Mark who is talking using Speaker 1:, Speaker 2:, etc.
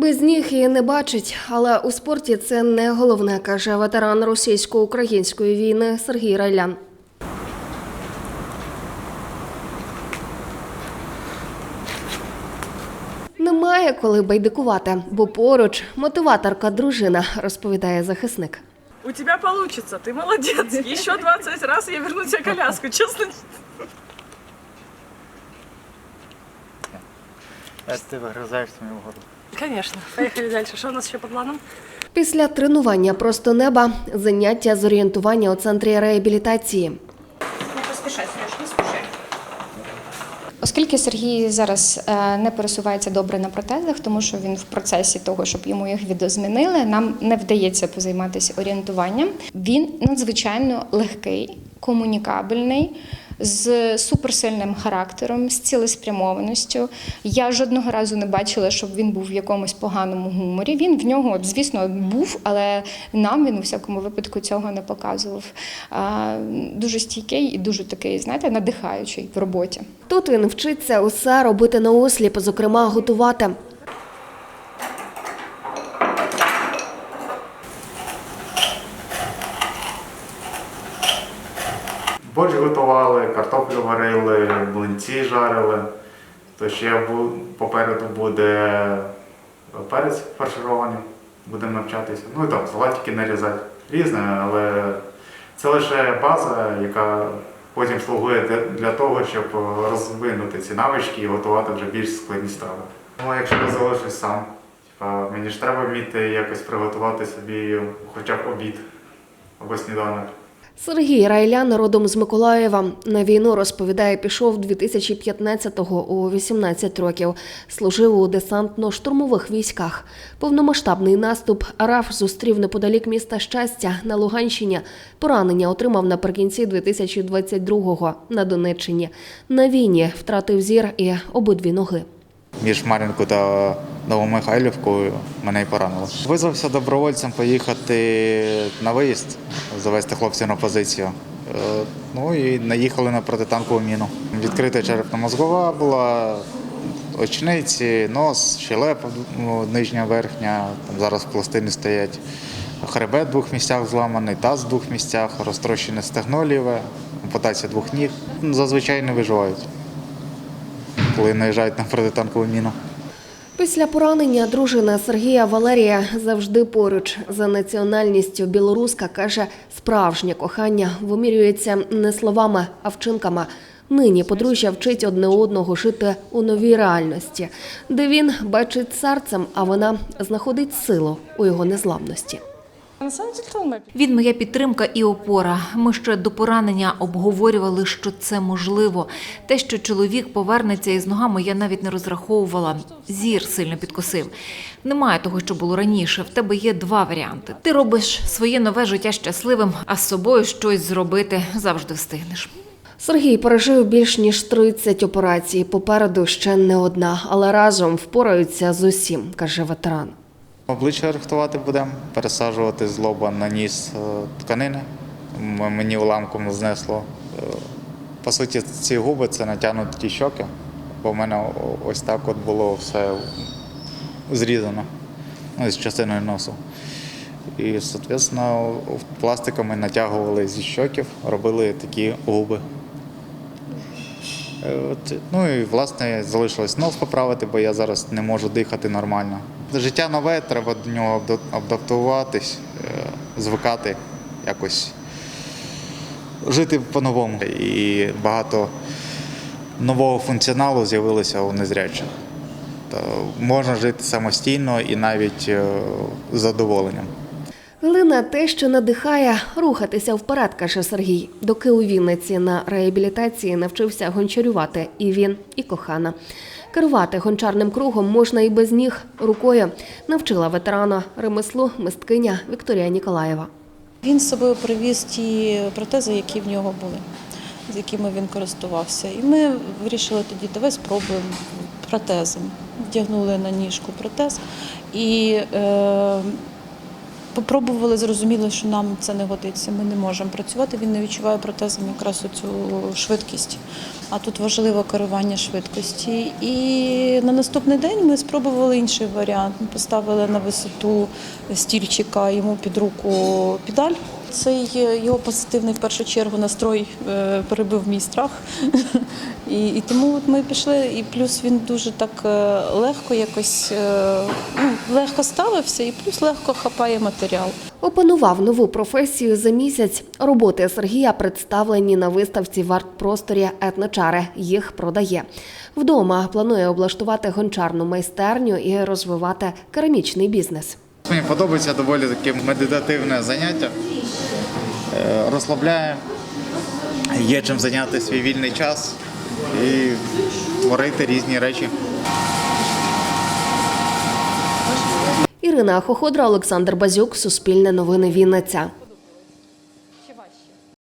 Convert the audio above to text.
Speaker 1: Без ніг і не бачить, але у спорті це не головне, каже ветеран російсько-української війни Сергій Райлян. Немає коли байдикувати, бо поруч мотиваторка дружина, розповідає захисник.
Speaker 2: У тебя получится, ты молодец. Еще 20 раз я верну тебе коляску, честно.
Speaker 3: Як ти вигризаєш свою воду?
Speaker 2: Конечно. Поехали дальше. Что у нас еще по планам?
Speaker 1: Після тренування просто неба заняття з орієнтування у центрі реабілітації.
Speaker 4: Не поспішай, Сереж, не спішай. Оскільки Сергій зараз е, не пересувається добре на протезах, тому що він в процесі того, щоб йому їх відозмінили, нам не вдається позайматися орієнтуванням. Він надзвичайно легкий, комунікабельний. З суперсильним характером, з цілеспрямованістю. Я жодного разу не бачила, щоб він був в якомусь поганому гуморі. Він в нього, звісно, був, але нам він у всякому випадку цього не показував. Дуже стійкий і дуже такий, знаєте, надихаючий в роботі.
Speaker 1: Тут він вчиться усе робити наосліп, зокрема готувати.
Speaker 3: Борщ готували, картоплю варили, млинці жарили. То ще попереду буде перець фарширований, будемо навчатися. Ну і там салатики нарізати. Різне, але це лише база, яка потім слугує для- того, щоб розвинути ці навички і готувати вже більш складні страви. Ну, якщо я залишусь сам, мені ж треба вміти якось приготувати собі хоча б обід або сніданок.
Speaker 1: Сергій Райлян родом з Миколаєва. На війну розповідає, пішов 2015-го у 18 років. Служив у десантно-штурмових військах. Повномасштабний наступ РАФ зустрів неподалік міста щастя на Луганщині. Поранення отримав наприкінці 2022-го на Донеччині. На війні втратив зір і обидві ноги.
Speaker 3: між Мар'їнкою та Новомихайлівкою мене й поранило. Визвався добровольцем поїхати на виїзд, завести хлопців на позицію. Е, Ну і наїхали на протитанкову міну. Відкрита черепно-мозгова була, очниці, нос, щелепа ну, нижня, верхня, там зараз пластини стоять. Хребет в двох місцях зламаний, таз в двох місцях, розтрощене стегно ліве, ампутація двох ніг. Ну, Зазвичай не виживають, коли наїжджають на протитанкову міну.
Speaker 1: Після поранення дружина Сергія Валерія завжди поруч за національністю білоруска каже, справжнє кохання вимірюється не словами, а вчинками. Нині подружжя вчить одне одного жити у новій реальності, де він бачить серцем, а вона знаходить силу у його незламності.
Speaker 5: Він моя підтримка і опора. Ми ще до поранення обговорювали, що це можливо. Те, що чоловік повернеться із ногами, я навіть не розраховувала. Зір сильно підкосив. Немає того, що було раніше. В тебе є два варіанти. Ти робиш своє нове життя щасливим, а з собою щось зробити завжди встигнеш.
Speaker 1: Сергій пережив більш ніж 30 операцій. Попереду ще не одна, але разом впораються з усім, каже ветеран.
Speaker 3: Обличчя рихтувати будемо, пересаджувати з лоба на ніс е, тканини. Мені уламком знесло. Е, По суті, ці губи це натягнуті щоки, бо в мене ось так от було все зрізано ну, з частиною носу. І, соответственно, пластиками натягували зі щоків, робили такі губи. Е, От, ну і власне залишилось нос поправити, бо я зараз не можу дихати нормально. Життя нове, треба до нього адаптуватись, е, звикати якось жити по-новому. І багато нового функціоналу з'явилося у незрячих. Можна жити самостійно і навіть е, з задоволенням.
Speaker 1: Галина те, що надихає рухатися вперед, каже Сергій. Доки у Вінниці на реабілітації навчився гончарювати і він, і кохана. Керувати гончарним кругом можна і без ніг рукою. Навчила ветерана ремеслу мисткиня Вікторія Ніколаєва.
Speaker 6: Він з собою привіз ті протези, які в нього були, з якими він користувався. І ми вирішили тоді, давай спробуємо протезом. Вдягнули на ніжку протез. І е, Попробували, зрозуміли, що нам це не годиться. Ми не можемо працювати. Він не відчуває протезом якраз оцю швидкість. А тут важливо керування швидкості. І на наступний день ми спробували інший варіант. Ми поставили на висоту стільчика йому під руку педаль. Цей його позитивний в першу чергу настрой е, перебив мій страх. І, і тому ми пішли, і плюс він дуже так е, легко якось е, ну, легко ставився, і плюс легко хапає матеріал.
Speaker 1: Опанував нову професію за місяць. Роботи Сергія представлені на виставці в арт-просторі етночари. Їх продає. Вдома планує облаштувати гончарну майстерню і розвивати керамічний бізнес.
Speaker 3: Мені подобається доволі таке медитативне заняття. Е, Розслабляє, є чим зайняти свій вільний час і творити різні речі.
Speaker 1: Ірина Хоходра, Олександр Базюк, Суспільне новини Вінниця.